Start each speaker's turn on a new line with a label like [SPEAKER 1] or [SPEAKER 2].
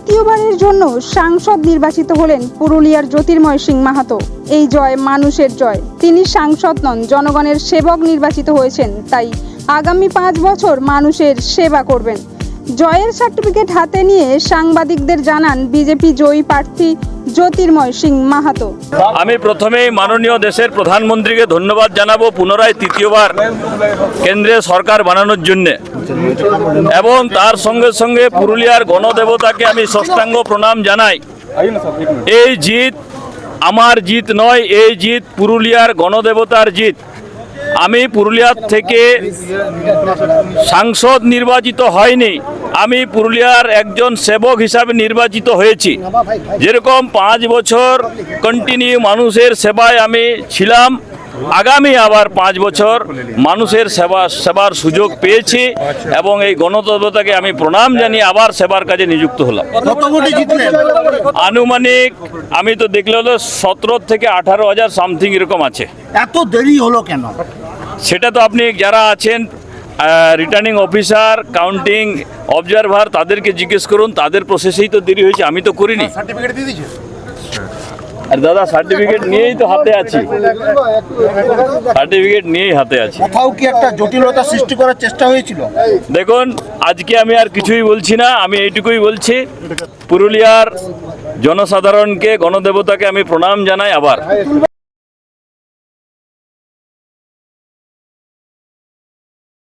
[SPEAKER 1] তৃতীয়বারের জন্য সাংসদ নির্বাচিত হলেন পুরুলিয়ার জ্যোতির্ময় সিং মাহাতো। এই জয় মানুষের জয়। তিনি সাংসদ নন, জনগণের সেবক নির্বাচিত হয়েছেন, তাই আগামী পাঁচ বছর মানুষের সেবা করবেন। জয়ের সার্টিফিকেট হাতে নিয়ে সাংবাদিকদের জানান বিজেপি জয়ী প্রার্থী জ্যোতির্ময় সিং মাহাতো।
[SPEAKER 2] আমি প্রথমেই মাননীয় দেশের প্রধানমন্ত্রীকে ধন্যবাদ জানাব পুনরায় তৃতীয়বার কেন্দ্রীয় সরকার বানানোর জন্য। এবং তার সঙ্গে সঙ্গে পুরুলিয়ার গণদেবতাকে আমি ষষ্ঠাঙ্গ প্রণাম জানাই। এই জিত আমার জিত নয়, এই জিত পুরুলিয়ার গণদেবতার জিত। আমি পুরুলিয়ার থেকে সাংসদ নির্বাচিত হয়নি। আমি পুরুলিয়ার একজন সেবক হিসাবে নির্বাচিত হয়েছি। যেরকম পাঁচ বছর কন্টিনিউ মানুষের সেবায় আমি ছিলাম। আগামী আবার পাঁচ বছর মানুষের সেবা সেবার সুযোগ পেয়েছি এবং এই গণতন্ত্রতাকে আমি প্রণাম জানিয়ে আবার সেবার কাজে নিযুক্ত হলাম। আনুমানিক আমি তো দেখলে হলো সতেরো থেকে আঠারো হাজার সামথিং এরকম আছে।
[SPEAKER 3] এত দেরি হলো কেন?
[SPEAKER 2] সেটা তো আপনি যারা আছেন রিটার্নিং অফিসার কাউন্টিং অবজারভার তাদেরকে জিজ্ঞেস করুন তাদের প্রসেসেই তো দেরি হয়েছে আমি তো করিনি।
[SPEAKER 3] সার্টিফিকেট দিয়ে দিয়েছে।
[SPEAKER 2] আর দাদা সার্টিফিকেট নিয়েই তো হাতে আছি। সার্টিফিকেট নিয়েই হাতে আছি।
[SPEAKER 3] কোথাও কি একটা জটিলতা সৃষ্টি করার চেষ্টা হয়েছিল?
[SPEAKER 2] দেখুন আজকে আমি আর কিছুই বলছি না আমি এইটুকুই বলছি। পুরুলিয়ার জনসাধারণকে গণদেবতাকে আমি প্রণাম জানাই আবার।